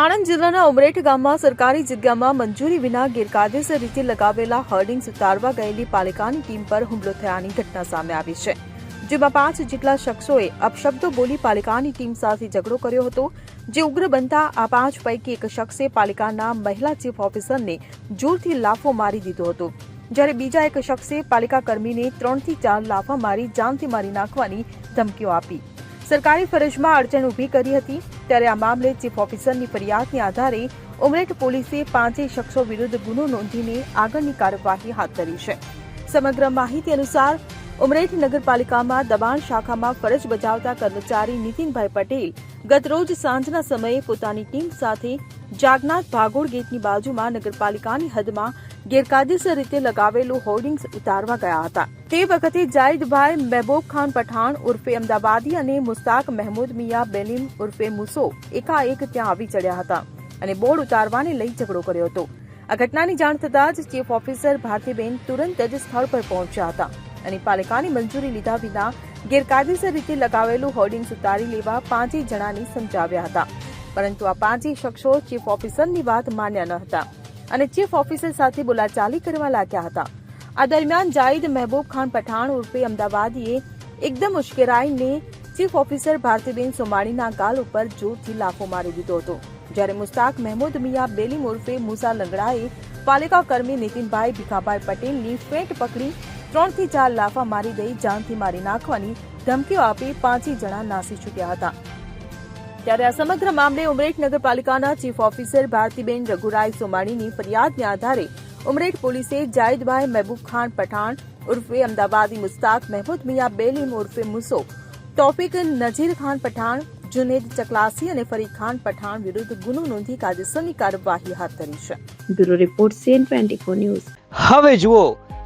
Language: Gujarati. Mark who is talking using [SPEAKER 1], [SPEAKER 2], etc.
[SPEAKER 1] આણંદ જિલ્લાના ઉમરેઠ ગામમાં સરકારી જગ્યામાં મંજૂરી વિના ગેરકાયદેસર રીતે લગાવેલા હોર્ડિંગ્સ ઉતારવા ગયેલી પાલિકાની ટીમ પર હુમલો થયાની ઘટના સામે આવી છે. જેમાં પાંચ જેટલા શખ્સોએ અપશબ્દો બોલી પાલિકાની ટીમ સાથે ઝઘડો કર્યો હતો. જે ઉગ્ર બનતા આ પાંચ પૈકી એક શખ્સે પાલિકાના મહિલા ચીફ ઓફિસરને જોરથી લાફો મારી દીધો હતો. જ્યારે બીજા એક શખ્સે પાલિકા કર્મીને ત્રણથી ચાર લાફા મારી જાનથી મારી નાખવાની ધમકીઓ આપી. સરકારી ફરજમાં અડચણ ઊભી કરી હતી. ત્યારે આ મામલે ચીફ ઓફિસરની ફરિયાદને આધારે ઉમરેઠ પોલીસે પાંચેય શખ્સો વિરુદ્ધ ગુનો નોંધીને આગળની કાર્યવાહી હાથ ધરી છે. સમગ્ર માહિતી અનુસાર, ઉમરેઠ નગરપાલિકામાં દબાણ શાખામાં ફરજ બજાવતા કર્મચારી નીતિનભાઈ પટેલ ગતરોજ સાંજના સમયે પોતાની ટીમ સાથે જાગનાથ ભાગોળ ગેટની બાજુમાં નગરપાલિકાની હદમાં ગેરકાયદેસર રીતે લગાવેલું હોર્ડિંગ્સ ઉતારવા ગયા હતા. તે વખતે જાહિદભાઈ મહેબૂબ ખાન પઠાણ ઉર્ફે અમદાવાદી અને મુસ્તાક મહેમૂદ મિયા બેલીમ ઉર્ફે મુસો એકાએક ત્યાં આવી ચડ્યા હતા અને બોર્ડ ઉતારવાને લઈ ઝઘડો કર્યો હતો. આ ઘટનાની જાણ થતાં જ ચીફ ઓફિસર ભારતીબેન તુરંત જ સ્થળ પર પહોંચ્યા હતા અને પાલિકાની મંજૂરી લીધા વિના ગેરકાયદેસર રીતે લગાવેલું હોર્ડિંગ્સ ઉતારી લેવા પાંચેય જણાને સમજાવ્યા હતા. પરંતુ આ પાંચેય શખ્સો ચીફ ઓફિસરની વાત માન્યા ન હતા અને ચીફ ઓફિસર સાથે બોલાચાલી કરવા લાગ્યા હતા. આ દરમિયાન જાહિદ મહેબૂબ ખાન પઠાણ ઉર્ફે અમદાવાદીએ એકદમ ઉશ્કેરાઈને ચીફ ઓફિસર ભારતીબેન સોમાણીના ગાલ ઉપર જોરથી લાફો મારી દીધો હતો. જ્યારે મુસ્તાક મહેમૂદ મિયા બેલીમ ઉર્ફે મુસા લંગડાએ પાલિકા કર્મી નીતિનભાઈ ભીખાભાઈ પટેલની ફેંટ પકડી ત્રણથી ચાર લાફા મારી દઈ જાનથી મારી નાખવાની ધમકીઓ આપી પાંચી જણા નાસી છૂટ્યા હતા. ત્યારે આ સમગ્ર મામલે ઉમરેઠ નગરપાલિકાના ચીફ ઓફિસર ભારતીબેન રઘુરાય સોમાણીની ફરિયાદને આધારે ઉમરેઠ પોલીસે જાયદભાઈ મહેબૂબ ખાન પઠાણ ઉર્ફે અમદાવાદી મુસ્તાક મહેમૂદ મિયા બેલીમ ઉર્ફે મુસો તોફિક નજીર ખાન પઠાણ જુનેદ ચકલાસી અને ફરી ખાન પઠાણ વિરુદ્ધ ગુનો નોંધી કાયદેસરની કાર્યવાહી હાથ ધરી છે.
[SPEAKER 2] Bureau report CN twenty news.
[SPEAKER 3] હવે જુઓ